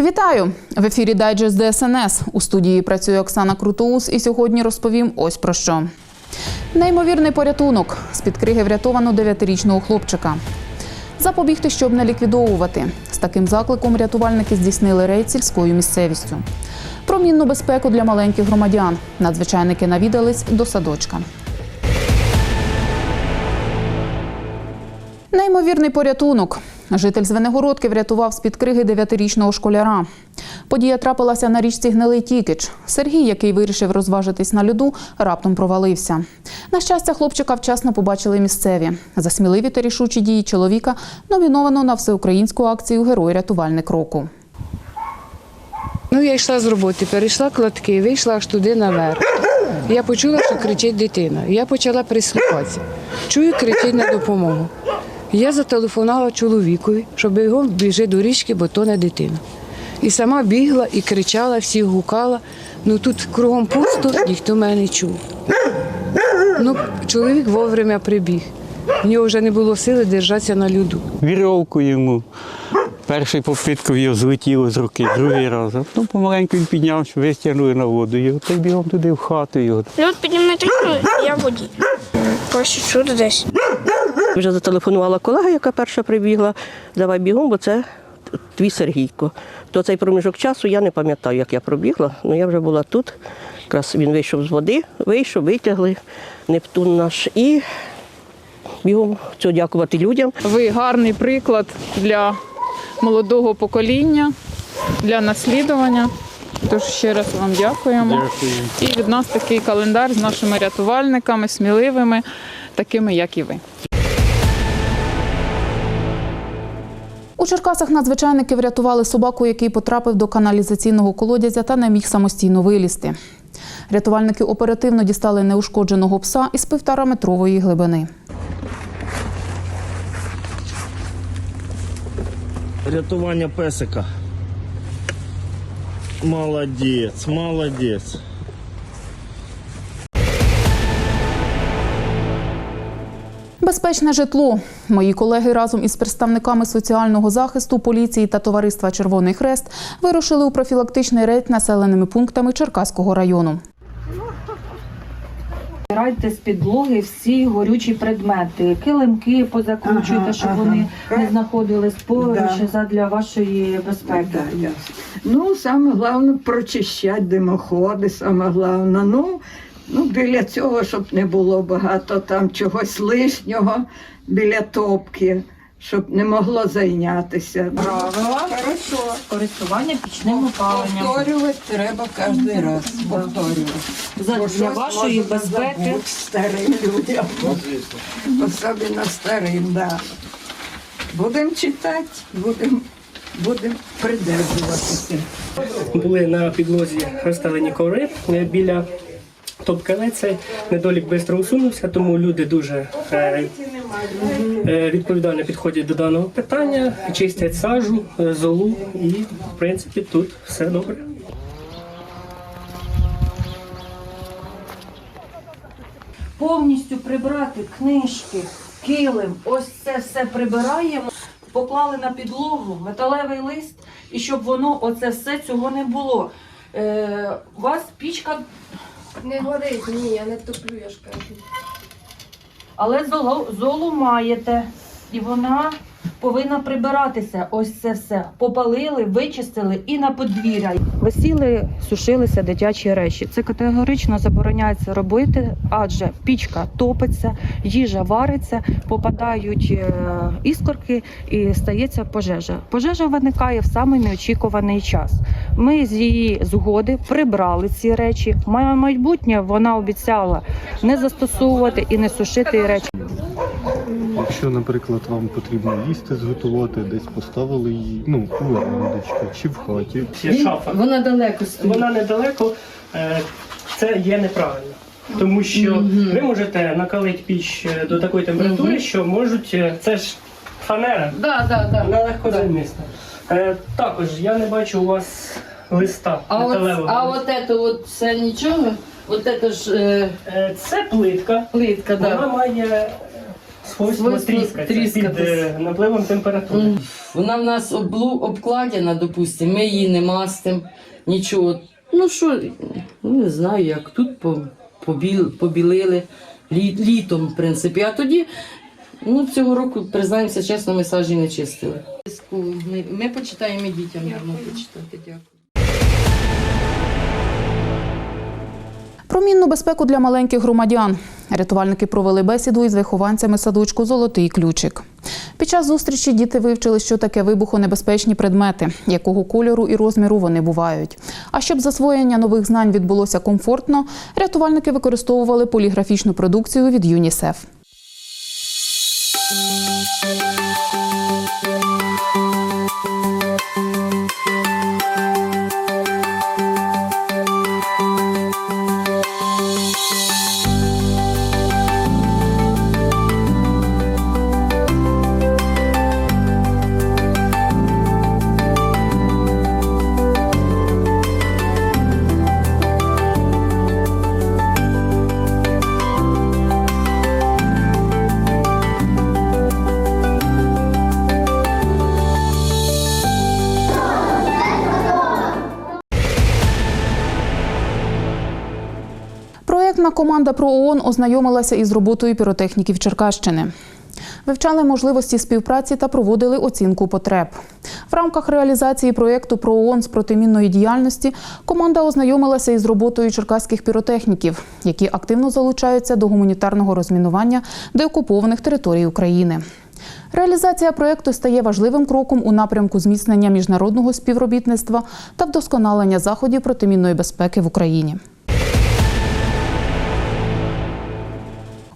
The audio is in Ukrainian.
Вітаю! В ефірі Дайджест ДСНС. У студії працює Оксана Крутоус і сьогодні розповім ось про що. Неймовірний порятунок. З-під криги врятовано 9-річного хлопчика. Запобігти, щоб не ліквідовувати. З таким закликом рятувальники здійснили рейд сільською місцевістю. Про мінну безпеку для маленьких громадян. Надзвичайники навідались до садочка. Неймовірний порятунок. Житель Звенигородки врятував з-під криги дев'ятирічного школяра. Подія трапилася на річці Гнилий Тікич. Сергій, який вирішив розважитись на льоду, раптом провалився. На щастя, хлопчика вчасно побачили місцеві. За сміливі та рішучі дії чоловіка номіновано на всеукраїнську акцію Герой рятувальник року. Ну, я йшла з роботи, перейшла кладки, вийшла аж туди наверх. Я почула, що кричить дитина. Я почала прислухатися. Чую, кричить на допомогу. Я зателефонувала чоловікові, щоб його біжи до річки, бо то не дитина. І сама бігла і кричала, всіх гукала. Ну тут кругом пусто, ніхто мене не чув. Ну, чоловік вовремя прибіг. В нього вже не було сили держатися на льоду. вірьовку йому. Перший попитку його злетіло з руки, другий раз. А потім помаленьку він піднявся, вистягнули на воду його, та й бігом туди в хату його. Льот піднімне такий, я водій. Ось чудо десь. Вже зателефонувала колега, яка перша прибігла. Давай бігом, бо це твій Сергійко. То цей проміжок часу я не пам'ятаю, як я пробігла, але я вже була тут. Якраз він вийшов з води, вийшов, витягли Нептун наш і бігом цього дякувати людям. Ви гарний приклад для молодого покоління, для наслідування. Тож ще раз вам дякуємо. І від нас такий календар з нашими рятувальниками, сміливими, такими, як і ви. У Черкасах надзвичайники врятували собаку, який потрапив до каналізаційного колодязя та не міг самостійно вилізти. Рятувальники оперативно дістали неушкодженого пса із півтораметрової глибини. Рятування песика. Молодець, молодець. Безпечне житло. Мої колеги разом із представниками соціального захисту, поліції та товариства Червоний Хрест вирушили у профілактичний рейд населеними пунктами Черкаського району. Збирайте з підлоги всі горючі предмети, килимки позакручуйте, Ага, щоб ага. вони не знаходились поруч Да. задля вашої безпеки. Да. Ну, саме головне прочищати димоходи, саме головне. Ну, ну, біля цього, щоб не було багато там чогось лишнього біля топки, щоб не могло зайнятися. Правила Хорошо. користування пічним опаленням. Повторювати треба кожен раз. Повторювати. За- Бо Для щось вашої можна безпеки забути старим людям. Особливо старим, да. Будемо читати, будемо будем придержуватися. були на підлозі розстелені коври е, біля топкале. Цей недолік швидко усунувся, тому люди дуже е, е, відповідально підходять до даного питання, чистять сажу, е, золу і, в принципі, тут все добре. повністю прибрати книжки, килим, ось це все прибираємо, поклали на підлогу металевий лист, і щоб воно оце все цього не було. Е, у вас пічка, Не горить, ні, я не топлю, я ж кажу. але золу, золу маєте, і вона повинна прибиратися. Ось це все. Попалили, вичистили і на подвір'я. Висіли, сушилися дитячі речі. Це категорично забороняється робити, адже пічка топиться, їжа вариться, попадають е, іскорки і стається пожежа. Пожежа виникає в самий неочікуваний час. Ми з її згоди прибрали ці речі. Моє майбутнє вона обіцяла не застосовувати і не сушити речі. Якщо, наприклад, вам потрібно їсти зготувати, десь поставили її, ну, у ванночку чи в хаті. Є шафа. Вона далеко стоїть. Вона недалеко, е, це є неправильно. Тому що ви можете накалити піч е, до такої температури, що можуть. е, Це ж фанера. Да, да, да. Вона легко замісна. Е, також я не бачу у вас листа А от, металевого. а от це от все нічого? От це ж е, Е, це плитка. плитка, Вона да. має свойство Свойство тріскатися під е, напливом температури. Вона в нас облу, обкладена, допустимо, ми її не мастимо, нічого. Ну що, ну, не знаю, як тут побіл, побілили лі, літом, в принципі. А тоді, ну, цього року, признаємося чесно, ми сажі не чистили. Ми, ми почитаємо і дітям, можна почитати. Дякую. Про мінну безпеку для маленьких громадян. Рятувальники провели бесіду із вихованцями садочку Золотий ключик. Під час зустрічі діти вивчили, що таке вибухонебезпечні предмети, якого кольору і розміру вони бувають. А щоб засвоєння нових знань відбулося комфортно, рятувальники використовували поліграфічну продукцію від ЮНІСЕФ. Проєктна команда про ООН ознайомилася із роботою піротехніків Черкащини. Вивчали можливості співпраці та проводили оцінку потреб. В рамках реалізації проєкту про ООН з протимінної діяльності команда ознайомилася із роботою черкаських піротехніків, які активно залучаються до гуманітарного розмінування деокупованих територій України. Реалізація проєкту стає важливим кроком у напрямку зміцнення міжнародного співробітництва та вдосконалення заходів протимінної безпеки в Україні.